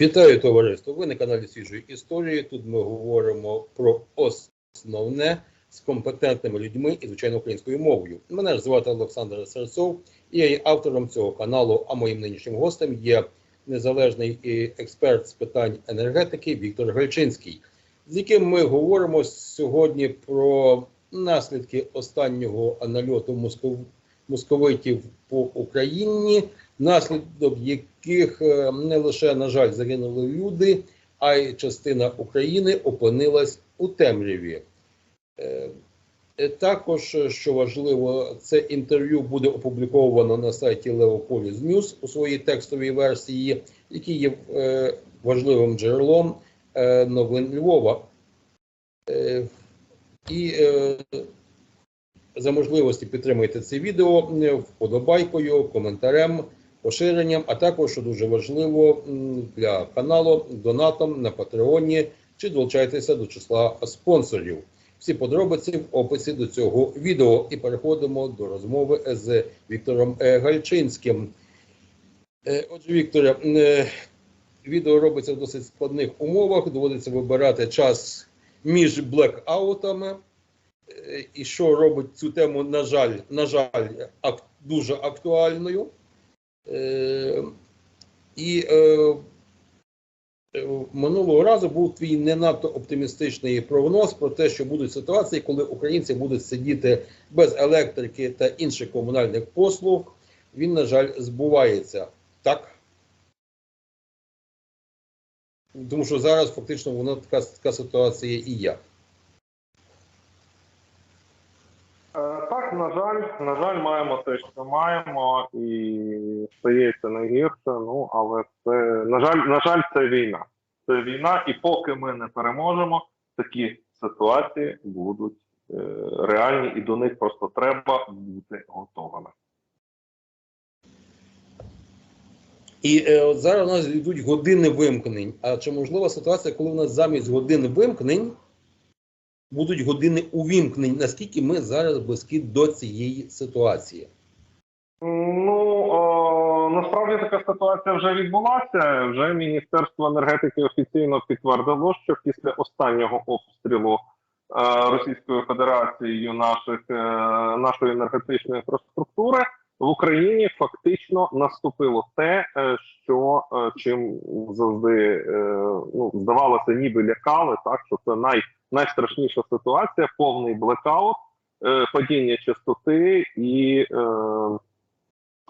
Вітаю товариство. Ви на каналі Свіжої історії. Тут ми говоримо про основне з компетентними людьми і звичайно українською мовою. Мене ж звати Олександр Серцов, і я є автором цього каналу. А моїм нинішнім гостем є незалежний експерт з питань енергетики Віктор Гальчинський, з яким ми говоримо сьогодні про наслідки останнього нальоту москов... московитів по Україні, наслідок яких е, не лише на жаль загинули люди, а й частина України опинилась у темряві. Е, е, Також, що важливо, це інтерв'ю буде опубліковано на сайті Leopolis News у своїй текстовій версії, який є важливим джерелом новин Львова. І за можливості підтримуйте це відео вподобайкою, коментарем, поширенням, а також, що дуже важливо для каналу, донатом на Патреоні чи долучайтеся до числа спонсорів. Всі подробиці в описі до цього відео. І переходимо до розмови з Віктором е, Гальчинським. Е, Отже, Вікторе, відео робиться в досить складних умовах. Доводиться вибирати час між блекаутами. Е, І що робить цю тему, на жаль, на жаль, дуже актуальною. Е, І е, е, минулого разу був твій не надто оптимістичний прогноз про те, що будуть ситуації, коли українці будуть сидіти без електрики та інших комунальних послуг. Він, на жаль, збувається. Так? Тому що зараз фактично вона така, така ситуація і є. Е, Так, на жаль, на жаль, маємо те, що маємо, і стається найгірше. Ну але це на жаль, на жаль, це війна. Це війна, і поки ми не переможемо, такі ситуації будуть е, реальні, і до них просто треба бути готовими. І е, от зараз у нас йдуть години вимкнень. А чи можлива ситуація, коли у нас замість годин вимкнень будуть години увімкнень? Наскільки ми зараз близькі до цієї ситуації? Ну о, насправді така ситуація вже відбулася. Вже Міністерство енергетики офіційно підтвердило, що після останнього обстрілу е, Російською Федерацією наших е, нашої енергетичної інфраструктури в Україні фактично наступило те, е, що е, чим завжди е, ну здавалося, ніби лякали, так що це най, найстрашніша ситуація, повний блекаут, падіння частоти і.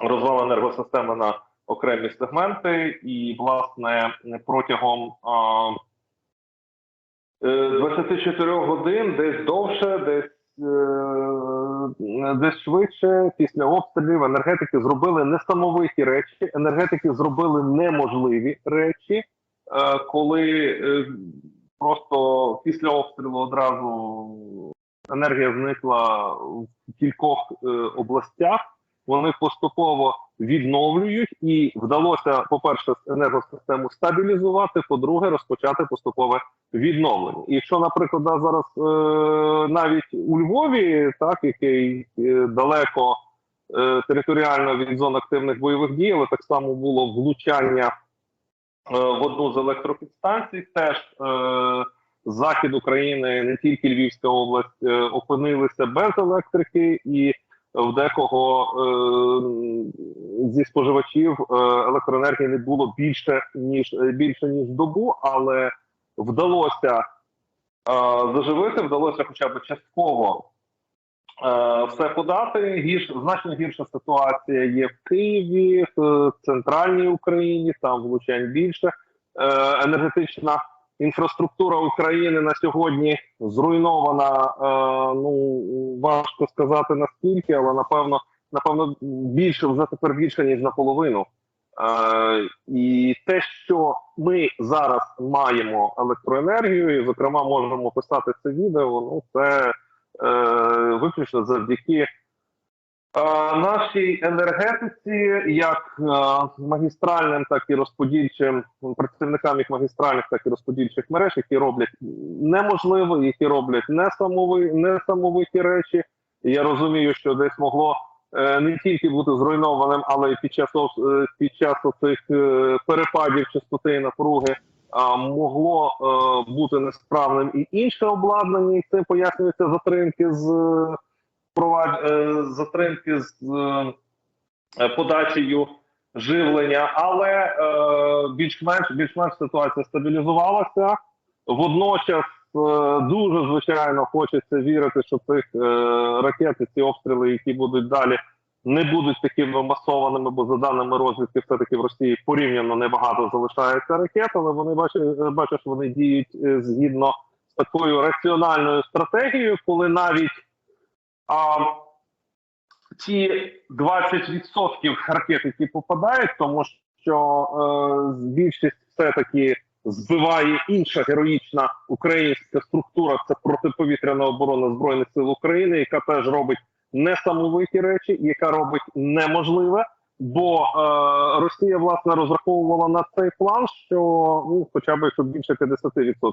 Розвал енергосистеми на окремі сегменти, і власне протягом е, 24 годин, десь довше, десь. Десь швидше після обстрілів енергетики зробили несамовиті речі. Енергетики зробили неможливі речі, е, коли е, просто після обстрілу одразу енергія зникла в кількох е, областях вони поступово відновлюють, і вдалося, по-перше, енергосистему стабілізувати, по-друге, розпочати поступове відновлення. І якщо, наприклад, зараз е, навіть у Львові, так який е, далеко е, територіально від зон активних бойових дій, але так само було влучання в одну з електропідстанцій, теж захід України, не тільки Львівська область, опинилися без електрики і в декого е, зі споживачів е, електроенергії не було більше ніж е, більше ніж добу, але вдалося е, заживити, вдалося хоча б частково е, все подати. Гірш значно гірша ситуація є в Києві, в центральній Україні. Там влучань більше е, енергетична. Інфраструктура України на сьогодні зруйнована. Е, ну важко сказати наскільки, але напевно, напевно, більше вже тепер більше ніж наполовину. Е, і те, що ми зараз маємо електроенергію, і зокрема можемо писати це відео. Ну це е, виключно завдяки. Е, Нашій енергетиці, як е, магістральним, так і розподільчим працівникам як магістральних, так і розподільчих мереж, які роблять неможливо, які роблять несамови, несамовиті речі. Я розумію, що десь могло е, не тільки бути зруйнованим, але й під час е, під час цих перепадів частоти і напруги а, могло е, бути несправним і інше обладнання, і цим пояснюються затримки з е, впровад- е, затримки з е, подачею живлення, але е, більш-менш більш-менш ситуація стабілізувалася. Водночас дуже звичайно хочеться вірити, що цих ракет і ці обстріли, які будуть далі, не будуть такими масованими, бо за даними розвідки, все таки в Росії порівняно небагато залишається ракет, але вони бачать, вони діють згідно з такою раціональною стратегією, коли навіть а, ті 20% ракет, які попадають, тому що е, більшість все-таки збиває інша героїчна українська структура, це протиповітряна оборона збройних сил України, яка теж робить несамовиті речі, яка робить неможливе. Бо е, Росія власне розраховувала на цей план, що ну, хоча б якщо більше 50%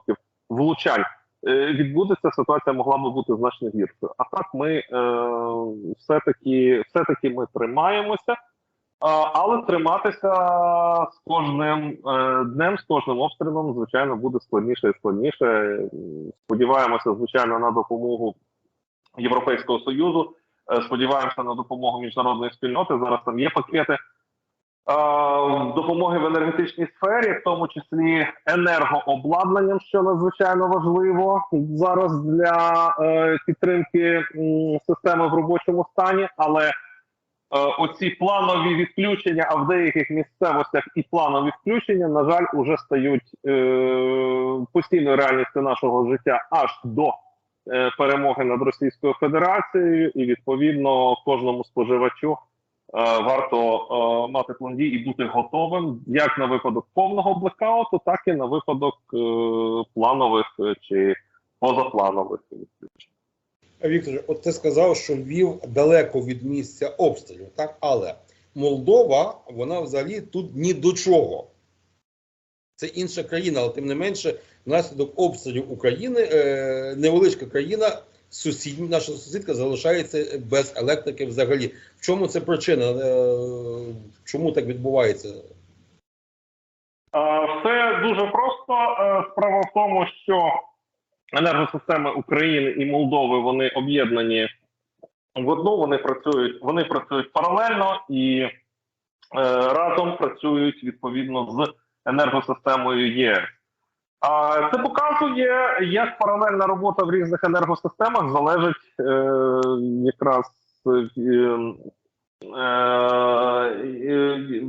влучань відбудеться, ситуація могла би бути значно гіршою. А так ми е, все-таки, все-таки ми тримаємося, е, але триматися з кожним е, днем, з кожним обстрілом, звичайно, буде складніше і складніше. Сподіваємося, звичайно, на допомогу Європейського союзу. Е, Сподіваємося на допомогу міжнародної спільноти. Зараз там є пакети е, допомоги в енергетичній сфері, в тому числі енергообладнанням, що надзвичайно важливо зараз для е, підтримки системи в робочому стані. Але е, оці планові відключення, а в деяких місцевостях і планові відключення, на жаль, уже стають е, постійною реальністю нашого життя аж до перемоги над Російською Федерацією, і відповідно кожному споживачу варто е, мати план дій і бути готовим як на випадок повного блекауту, так і на випадок е, планових е, чи позапланових. Віктор, от ти сказав, що Львів далеко від місця обстрілів, так? Але Молдова, вона взагалі тут ні до чого. Це інша країна, але тим не менше, внаслідок обстрілів України е, невеличка країна, сусідня, наша сусідка залишається без електрики взагалі. В чому це причина? Е, чому так відбувається? Е, Все дуже просто. Е, Справа в тому, що енергосистеми України і Молдови вони об'єднані в одну. Вони працюють, вони працюють паралельно і разом працюють відповідно з енергосистемою ЄС. Це показує, як паралельна робота в різних енергосистемах залежить е, якраз е, е,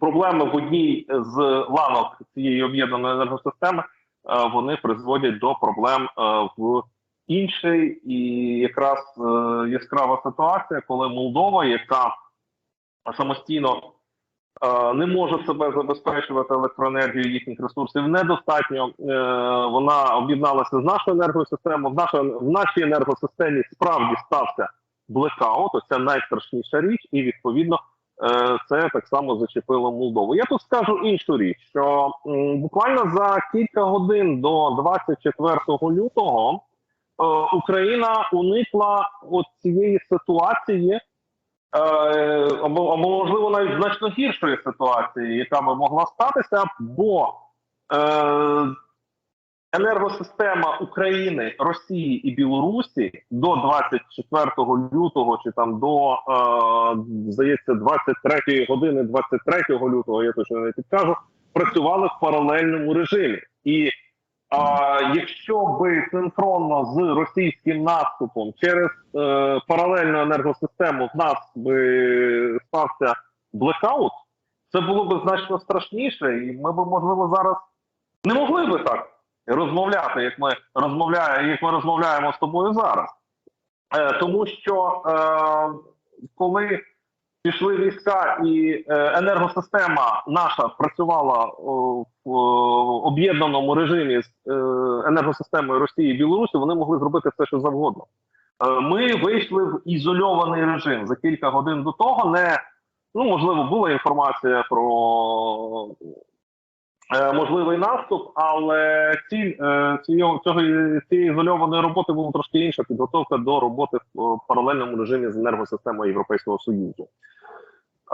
проблеми в одній з ланок цієї об'єднаної енергосистеми, вони призводять до проблем в іншій, і якраз яскрава ситуація, коли Молдова, яка самостійно не може себе забезпечувати електроенергією їхніх ресурсів недостатньо. Е, Вона об'єдналася з нашою енергосистемою. В нашій, в нашій енергосистемі справді стався блекаут. Це найстрашніша річ, і відповідно е, це так само зачепило Молдову. Я тут скажу іншу річ, що буквально за кілька годин до 24 лютого е, Україна уникла от цієї ситуації. Е, Або, можливо навіть значно гіршої ситуації, яка би могла статися, бо е, енергосистема України, Росії і Білорусі до 24 лютого чи там до е, здається 23 години 23 лютого, я точно не підкажу, працювали в паралельному режимі. І якщо би синхронно з російським наступом через е, паралельну енергосистему в нас би стався блекаут, це було б значно страшніше, і ми б можливо зараз не могли би так розмовляти, як ми розмовляємо, як ми розмовляємо з тобою зараз. Е, тому що е, коли пішли війська і е, енергосистема наша працювала в об'єднаному режимі з е, енергосистемою Росії і Білорусі, вони могли зробити все, що завгодно. Е, ми вийшли в ізольований режим за кілька годин до того. Не ну можливо була інформація про е, можливий наступ, але ціль е, цього, цієї ізольованої роботи була трошки інша підготовка до роботи в е, паралельному режимі з енергосистемою Європейського Союзу.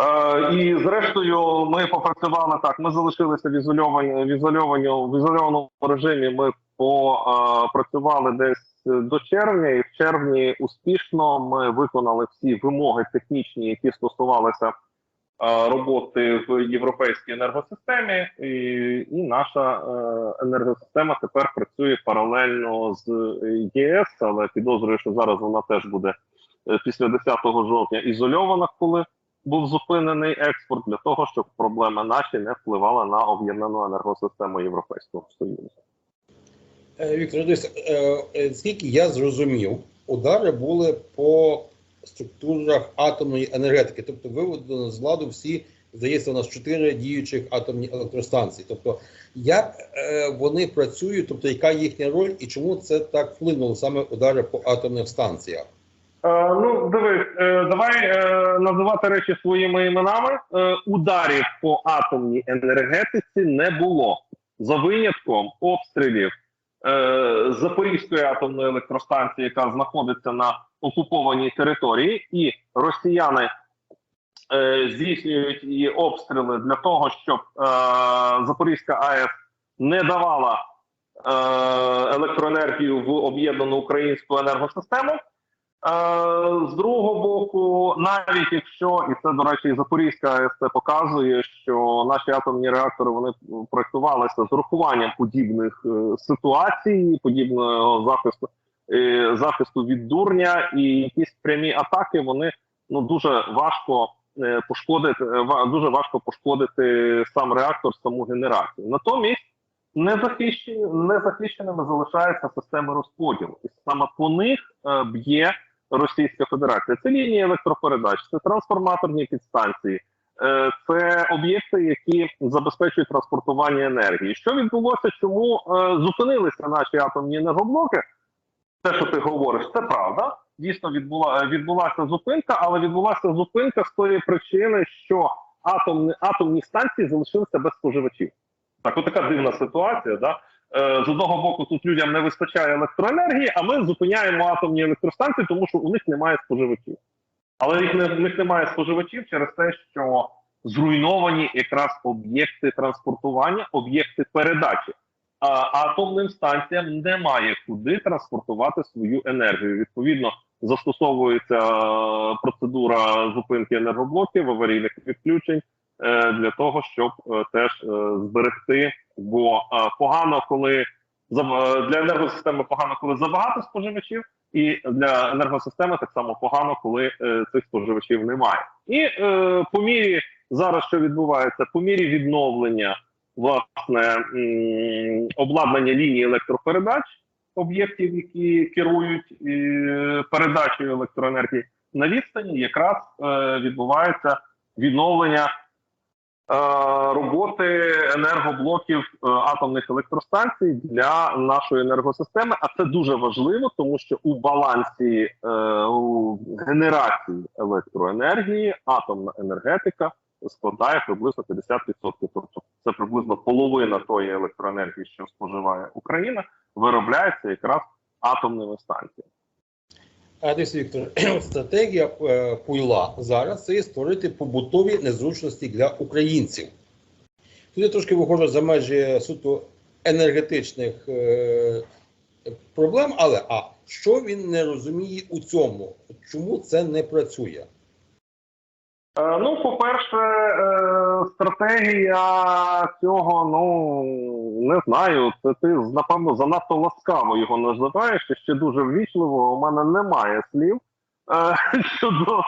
Е, і зрештою, ми попрацювали так. Ми залишилися в ізольовані в ізольовані в ізольованому режимі. Ми попрацювали десь до червня, і в червні успішно ми виконали всі вимоги технічні, які стосувалися е, роботи в європейській енергосистемі, і, і наша е, енергосистема тепер працює паралельно з ЄС, але підозрюю, що зараз вона теж буде е, після 10 жовтня ізольована, коли був зупинений експорт для того, щоб проблеми наші не впливали на об'єднану енергосистему Європейського Союзу. Е, Віктор, дивись, е, е, скільки я зрозумів, удари були по структурах атомної енергетики, тобто виведено з ладу всі, здається, у нас чотири діючих атомні електростанції. Тобто, як е, вони працюють, тобто яка їхня роль і чому це так вплинуло саме удари по атомних станціях? Е, ну, дивись, е, давай е, називати речі своїми іменами. Е, ударів по атомній енергетиці не було за винятком обстрілів Запорізької атомної електростанції, яка знаходиться на окупованій території, і росіяни е, здійснюють її обстріли для того, щоб е, Запорізька АЕС не давала е, електроенергію в об'єднану українську енергосистему. Е, З другого боку, навіть якщо і це до речі, Запорізька це показує, що наші атомні реактори вони проектувалися з урахуванням подібних е, ситуацій, подібного захисту е, захисту від дурня, і якісь прямі атаки вони ну дуже важко пошкодити, дуже важко пошкодити сам реактор, саму генерацію. Натомість незахищені, незахищеними залишаються системи розподілу, і саме по них б'є Російська Федерація. Це лінії електропередач, це трансформаторні підстанції, е, це об'єкти, які забезпечують транспортування енергії. Що відбулося? Чому е, зупинилися наші атомні енергоблоки? Те, що ти говориш, це правда. Дійсно відбула е, відбулася зупинка, але відбулася зупинка з тої причини, що атомні атомні станції залишилися без споживачів. Так, от така дивна ситуація. Да? Е, з одного боку, тут людям не вистачає електроенергії, а ми зупиняємо атомні електростанції, тому що у них немає споживачів. Але їх не, в них немає споживачів через те, що зруйновані якраз об'єкти транспортування, об'єкти передачі. А атомним станціям немає куди транспортувати свою енергію. Відповідно, застосовується е, процедура зупинки енергоблоків, аварійних відключень е, для того, щоб теж зберегти. Бо е, погано, коли е, для енергосистеми погано, коли забагато споживачів, і для енергосистеми так само погано, коли е, цих споживачів немає. І по мірі зараз, що відбувається, по мірі відновлення власне обладнання лінії електропередач об'єктів, які керують передачею електроенергії на відстані, якраз е, відбувається відновлення. Е, Роботи енергоблоків е, атомних електростанцій для нашої енергосистеми, а це дуже важливо, тому що у балансі е, у генерації електроенергії атомна енергетика складає приблизно 50%. Тобто це приблизно половина тої електроенергії, що споживає Україна, виробляється якраз атомними станціями. А десь Віктор, стратегія е, Пуйла зараз це створити побутові незручності для українців. Тут я трошки виходжу за межі суто енергетичних е, проблем, але а що він не розуміє у цьому? Чому це не працює? Е, Ну, по-перше, е, стратегія цього, ну не знаю. Це ти напевно занадто ласкаво його називаєш. Ще дуже ввічливо. У мене немає слів е, щодо,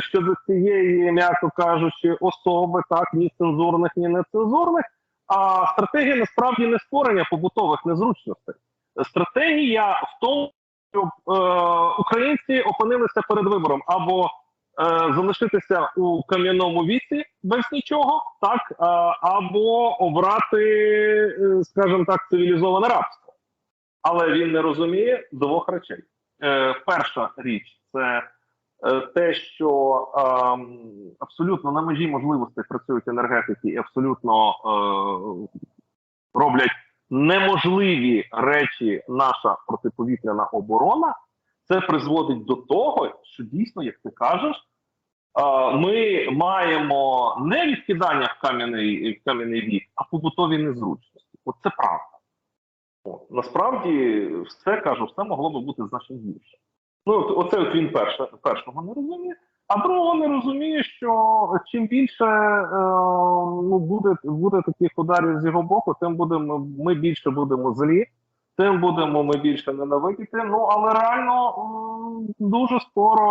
щодо цієї, м'яко кажучи, особи, так ні цензурних, ні нецензурних. А стратегія насправді не створення побутових незручностей. Стратегія в тому, щоб е, українці опинилися перед вибором або залишитися у кам'яному віці без нічого, так е, або обрати, е, скажімо так, цивілізоване рабство. Але він не розуміє двох речей. Е, перша річ це е, те, що ем, абсолютно на межі можливостей працюють енергетики і абсолютно е, роблять неможливі речі наша протиповітряна оборона, це призводить до того, що дійсно, як ти кажеш, ми маємо не відкидання в кам'яний в кам'яний вік, а побутові незручності. От це правда. Насправді, все кажу, все могло би бути значно гірше. Ну, от, оце от він перше, першого не розуміє, а другого не розуміє, що чим більше е, ну, буде, буде таких ударів з його боку, тим будемо ми більше будемо злі, тим будемо ми більше ненавидіти. Ну але реально дуже скоро,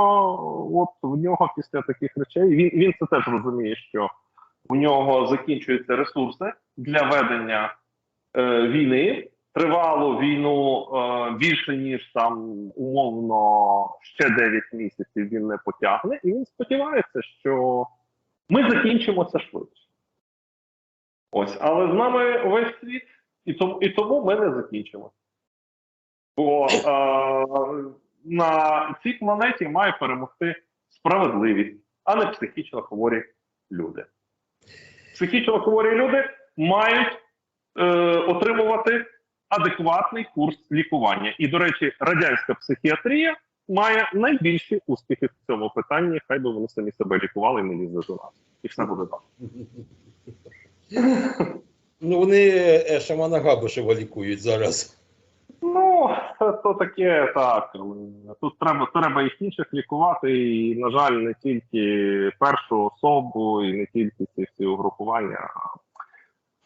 от в нього після таких речей, він, він це теж розуміє, що у нього закінчуються ресурси для ведення е, війни. Тривалу війну е, більше ніж там умовно ще 9 місяців він не потягне, і він сподівається, що ми закінчимо це швидше. Ось, але з нами весь світ, і тому, і тому ми не закінчимо. Бо е, на цій планеті має перемогти справедливість, а не психічно хворі люди. Психічно хворі люди мають е, отримувати адекватний курс лікування. І, до речі, радянська психіатрія має найбільші успіхи в цьому питанні. Хай би вони самі себе лікували і не лізли до нас. І все буде так. Ну, вони е, шамана Габишева лікують зараз. Ну, то таке так. Тут треба, треба їх інших лікувати, і, на жаль, не тільки першу особу, і не тільки ці всі угрупування.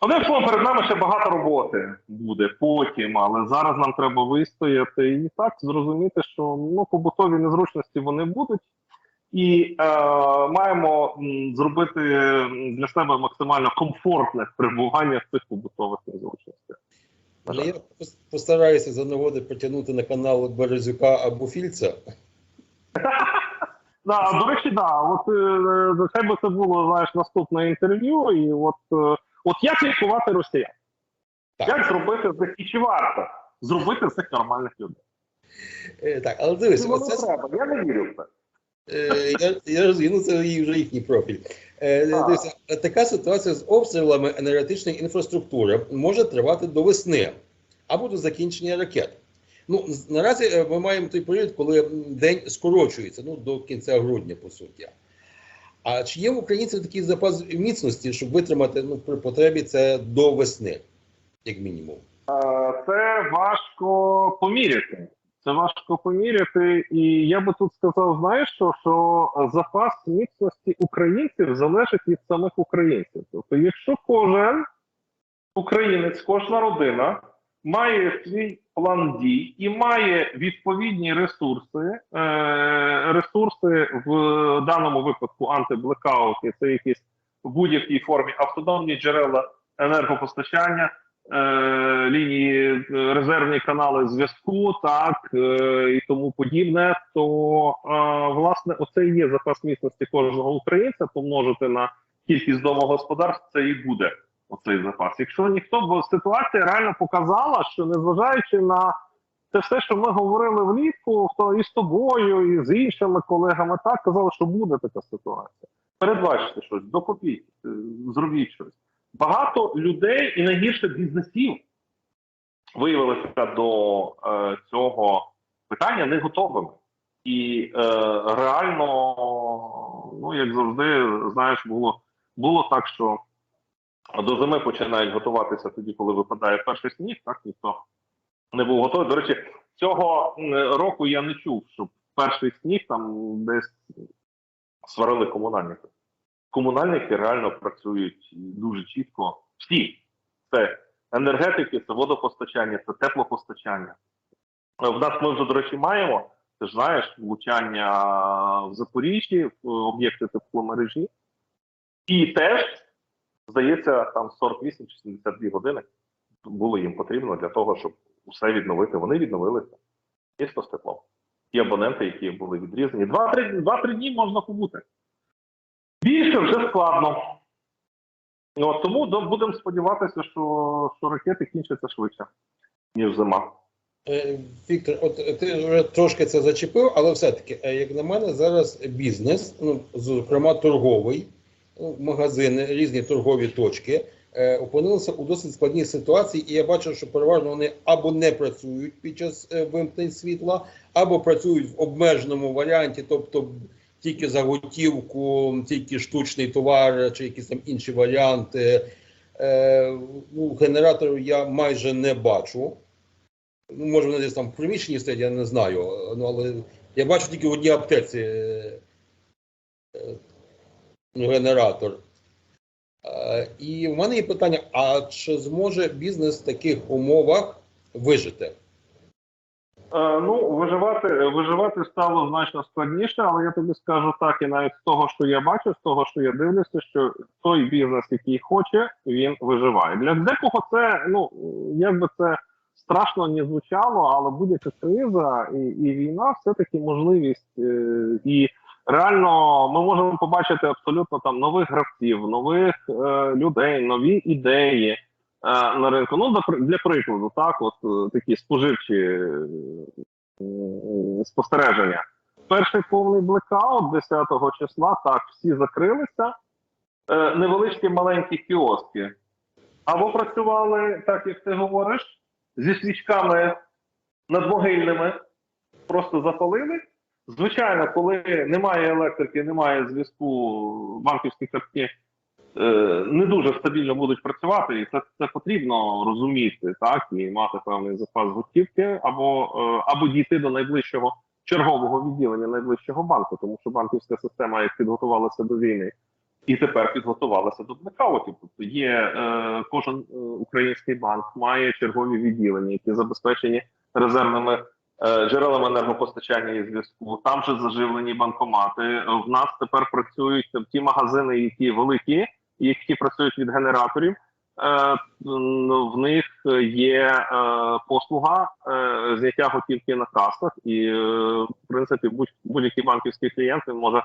Одним словом, перед нами ще багато роботи буде потім, але зараз нам треба вистояти і так зрозуміти, що ну, побутові незручності вони будуть, і е, маємо зробити для себе максимально комфортне перебування в цих побутових незручностях. Ну, я постараюся за нагоди притягнути на канал Березюка або Фільца. Да, до речі, да, от е, хай би це було знаєш наступне інтерв'ю, і от, е, от як лікувати росіян? Так. Як зробити них і чи варто зробити з них нормальних людей? Е, Так, але дивись, оце треба, я не вірю в це. Е, Я, я це і вже їхній профіль. Е, дивіться, така ситуація з обстрілами енергетичної інфраструктури може тривати до весни або до закінчення ракет. Ну, наразі е, ми маємо той період, коли день скорочується ну, до кінця грудня, по суті. А чи є в українців такий запас міцності, щоб витримати ну, при потребі це до весни, як мінімум? Е, Це важко поміряти. Це важко поміряти, і я би тут сказав, знаєш, що, що запас міцності українців залежить від самих українців. Тобто, якщо кожен українець, кожна родина має свій план дій і має відповідні ресурси, е, ресурси в даному випадку антиблекаути, це якісь в будь-якій формі автономні джерела енергопостачання е, лінії, е, резервні канали зв'язку, так е, і тому подібне, то власне оце є запас міцності кожного українця помножити на кількість домогосподарств, це і буде оцей запас. Якщо ніхто, бо ситуація реально показала, що незважаючи на це все, що ми говорили влітку, хто і з тобою, і з іншими колегами, так казали, що буде така ситуація. Передбачте щось, докупіть, зробіть щось багато людей і найгірше бізнесів виявилися до е, цього питання не готовими. І е, реально, ну як завжди, знаєш, було, було так, що до зими починають готуватися тоді, коли випадає перший сніг, так ніхто не був готовий. До речі, цього року я не чув, щоб перший сніг там десь сварили комунальники комунальники реально працюють дуже чітко. Всі це енергетики, це водопостачання, це теплопостачання. Е, В нас ми вже, до речі, маємо. Ти ж знаєш, влучання в Запоріжжі, в об'єкти тепломережі. І теж, здається, там 48 чи 72 години було їм потрібно для того, щоб усе відновити. Вони відновилися. Місто з теплом. Ті абоненти, які були відрізані. Два-три два-три дні можна побути. Більше вже складно. Ну, тому будемо сподіватися, що, що ракети кінчаться швидше, ніж зима. Е, Віктор, от ти вже трошки це зачепив, але все-таки, е, як на мене, зараз бізнес, ну, зокрема торговий, ну, магазини, різні торгові точки, е, опинилися у досить складній ситуації, і я бачу, що переважно вони або не працюють під час вимкнень світла, або працюють в обмеженому варіанті, тобто тільки за готівку, тільки штучний товар чи якісь там інші варіанти. Е, ну, генераторів я майже не бачу. Ну, може, вони десь там в приміщенні стоять, я не знаю. Ну, але я бачу тільки в одній аптеці е, е, генератор. Е, і в мене є питання: а чи зможе бізнес в таких умовах вижити? Е, Ну, виживати, виживати стало значно складніше, але я тобі скажу так, і навіть з того, що я бачу, з того, що я дивлюся, що той бізнес, який хоче, він виживає. Для декого це, ну як би це страшно не звучало, але будь-яка криза і, і війна все-таки можливість. е, І реально ми можемо побачити абсолютно там нових гравців, нових е, людей, нові ідеї на ринку. Ну, для, прикладу, так, от е, такі споживчі е, спостереження. Перший повний блекаут 10 числа, так, всі закрилися. Е, невеличкі маленькі кіоски. Або працювали, так як ти говориш, зі свічками надмогильними, просто запалили. Звичайно, коли немає електрики, немає зв'язку, банківські картки е, не дуже стабільно будуть працювати, і це, це потрібно розуміти, так, і мати певний запас готівки, або, е, або дійти до найближчого чергового відділення найближчого банку, тому що банківська система як підготувалася до війни. І тепер підготувалася до блекаутів. Тобто є е, кожен е, український банк має чергові відділення, які забезпечені резервними е, джерелами енергопостачання і зв'язку. Там же заживлені банкомати. В нас тепер працюють ті магазини, які великі, які працюють від генераторів. Е, в них є е, послуга е, зняття готівки на касах, і в принципі будь, будь-який банківський клієнт він може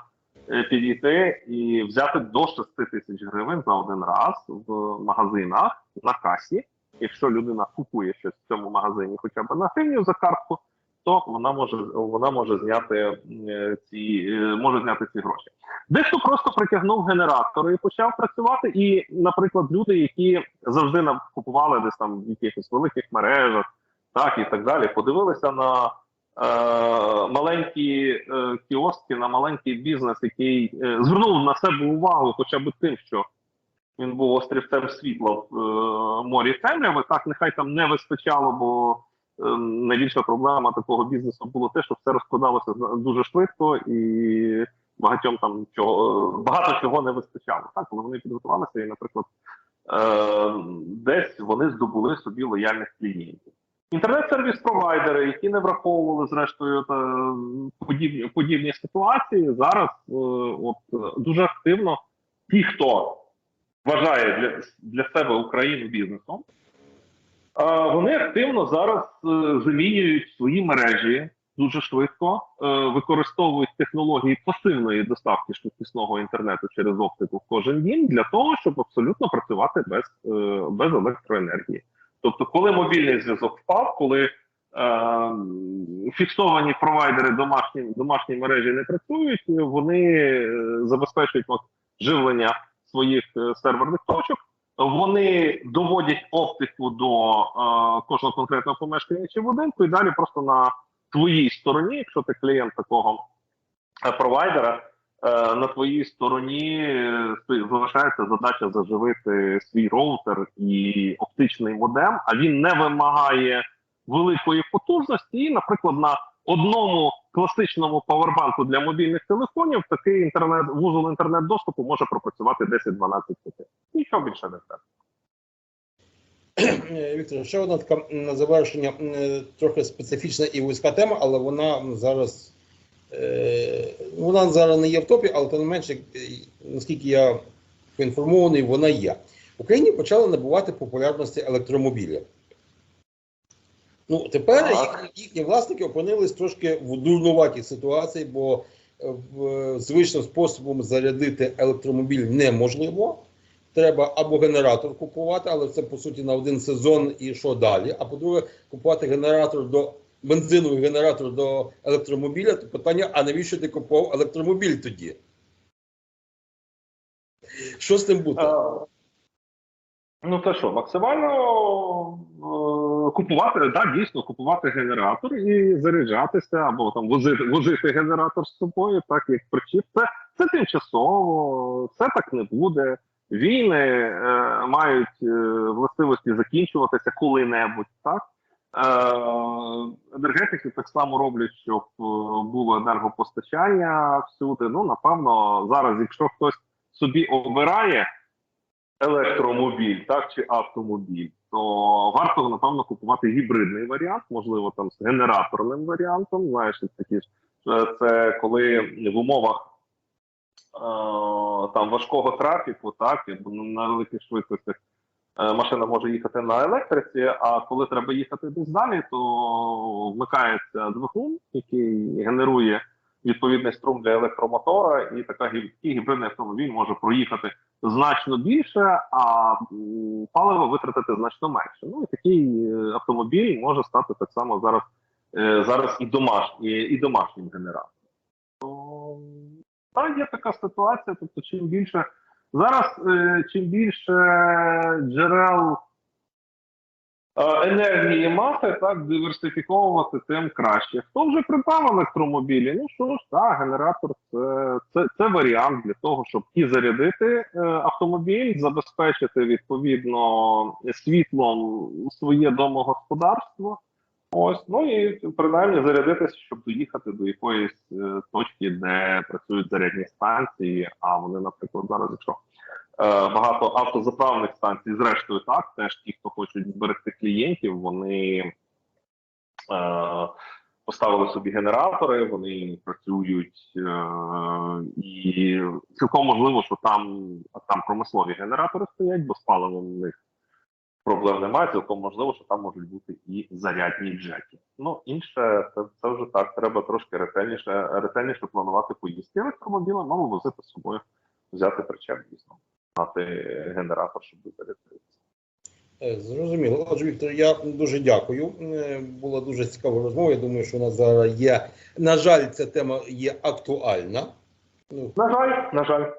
підійти і взяти до 6 тисяч гривень за один раз в магазинах на касі. Якщо людина купує щось в цьому магазині, хоча б на гривню за картку, то вона може вона може зняти е, ці е, може зняти ці гроші. Дехто просто притягнув генератори і почав працювати. І, наприклад, люди, які завжди нам купували десь там в якихось великих мережах, так і так далі, подивилися на е, маленькі кіоски, на маленький бізнес, який звернув на себе увагу, хоча б тим, що він був острівцем світла в морі темряви. Так, нехай там не вистачало, бо найбільша проблема такого бізнесу було те, що все розкладалося дуже швидко і багатьом там чого багато чого не вистачало. Так, коли вони підготувалися, і, наприклад, е, десь вони здобули собі лояльних клієнтів. Інтернет-сервіс-провайдери, які не враховували зрештою та, подібні, подібні ситуації, зараз е, от е, дуже активно ті, хто вважає для, для себе Україну бізнесом, е, вони активно зараз е, замінюють свої мережі дуже швидко, е, використовують технології пасивної доставки швидкісного інтернету через оптику в кожен дім для того, щоб абсолютно працювати без, е, без електроенергії. Тобто, коли мобільний зв'язок впав, коли е, фіксовані провайдери домашні, домашні мережі не працюють, вони забезпечують живлення своїх серверних точок. Вони доводять оптику до е, кожного конкретного помешкання чи будинку, і далі просто на твоїй стороні, якщо ти клієнт такого е, провайдера, е, на твоїй стороні е, залишається задача заживити свій роутер і оптичний модем, а він не вимагає великої потужності. І, наприклад, на одному класичному павербанку для мобільних телефонів такий інтернет вузол інтернет доступу може пропрацювати 10-12 секунд. Нічого більше не треба. Е, Віктор, ще одна така на завершення е, трохи специфічна і вузька тема, але вона зараз е, вона зараз не є в топі, але тим не менше, наскільки я поінформований, вона є. В Україні почали набувати популярності електромобілі. Ну, тепер їх, їхні власники опинились трошки в дурнуватій ситуації, бо е, звичним способом зарядити електромобіль неможливо. треба або генератор купувати, але це по суті на один сезон і що далі. А по-друге, купувати генератор до бензиновий генератор до електромобіля, то питання: а навіщо ти купував електромобіль тоді? Що з тим буде? Ну це що, максимально е, купувати, да, дійсно, купувати генератор і заряджатися, або там возити, возити генератор з собою, так як причіп. Це, це тимчасово, це так не буде. Війни е, мають е, властивості закінчуватися коли-небудь, так? Е, енергетики так само роблять, щоб е, було енергопостачання всюди. Ну, напевно, зараз, якщо хтось собі обирає електромобіль, так чи автомобіль, то варто напевно купувати гібридний варіант, можливо, там з генераторним варіантом. Знаєш, такі ж е, це коли в умовах е, там важкого трафіку, так на великих швидкостях е, машина може їхати на електриці. А коли треба їхати десь далі, то вмикається двигун, який генерує відповідний струм для електромотора, і така такий гібридний автомобіль може проїхати значно більше, а паливо витратити значно менше. Ну і такий е, автомобіль може стати так само зараз, е, зараз і домашній, і домашнім генератором. То, та є така ситуація. Тобто, чим більше зараз, е, чим більше джерел енергії мати, так диверсифіковувати, тим краще. Хто вже придбав електромобілі? Ну що ж, так, генератор це, це, це варіант для того, щоб і зарядити е, автомобіль, забезпечити відповідно світлом своє домогосподарство. Ось, ну і принаймні зарядитися, щоб доїхати до якоїсь е, точки, де працюють зарядні станції. А вони, наприклад, зараз, якщо е, багато автозаправних станцій, зрештою, так, теж ті, хто хочуть зберегти клієнтів, вони е, поставили собі генератори, вони працюють, е, і цілком можливо, що там, там промислові генератори стоять, бо з паливом у них проблем немає. Цілком можливо, що там можуть бути і зарядні джеки. Ну, інше, це, це вже так, треба трошки ретельніше, ретельніше планувати поїздки електромобілем, або возити з собою, взяти причеп, дійсно, мати генератор, щоб зарядитися. Е, Зрозуміло. Отже, Віктор, я дуже дякую. Е, Була дуже цікава розмова. Я думаю, що у нас зараз є. На жаль, ця тема є актуальна. Ну, На жаль, на жаль.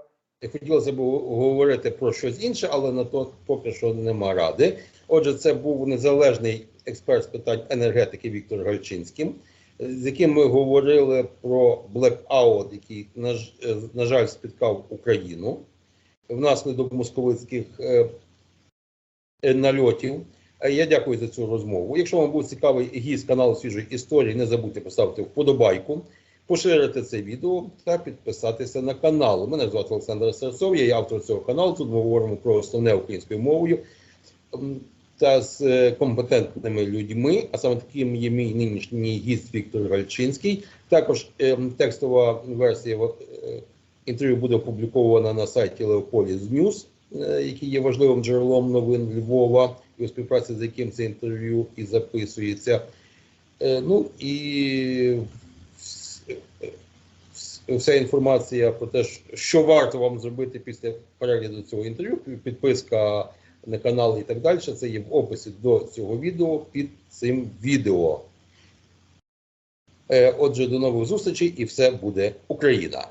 хотілося б говорити про щось інше, але на то поки що нема ради. Отже, це був незалежний експерт з питань енергетики Віктор Гальчинський, з яким ми говорили про блекаут, який, на, е, на жаль, спіткав Україну внаслідок московицьких е, е, нальотів. Е, Я дякую за цю розмову. Якщо вам був цікавий гість каналу свіжої історії, не забудьте поставити вподобайку, поширити це відео та підписатися на канал. Мене звати Олександр Серцов, я є автор цього каналу. Тут ми говоримо про основне українською мовою та з е, компетентними людьми. А саме таким є мій нинішній гість Віктор Гальчинський. Також ем, текстова версія е, інтерв'ю буде опублікована на сайті Leopolis News, е, який є важливим джерелом новин Львова, і у співпраці з яким це інтерв'ю і записується. Е, Ну і вс- вс- вся інформація про те, що варто вам зробити після перегляду цього інтерв'ю, підписка на канал і так далі. Це є в описі до цього відео під цим відео. Е, Отже, до нових зустрічей, і все буде Україна!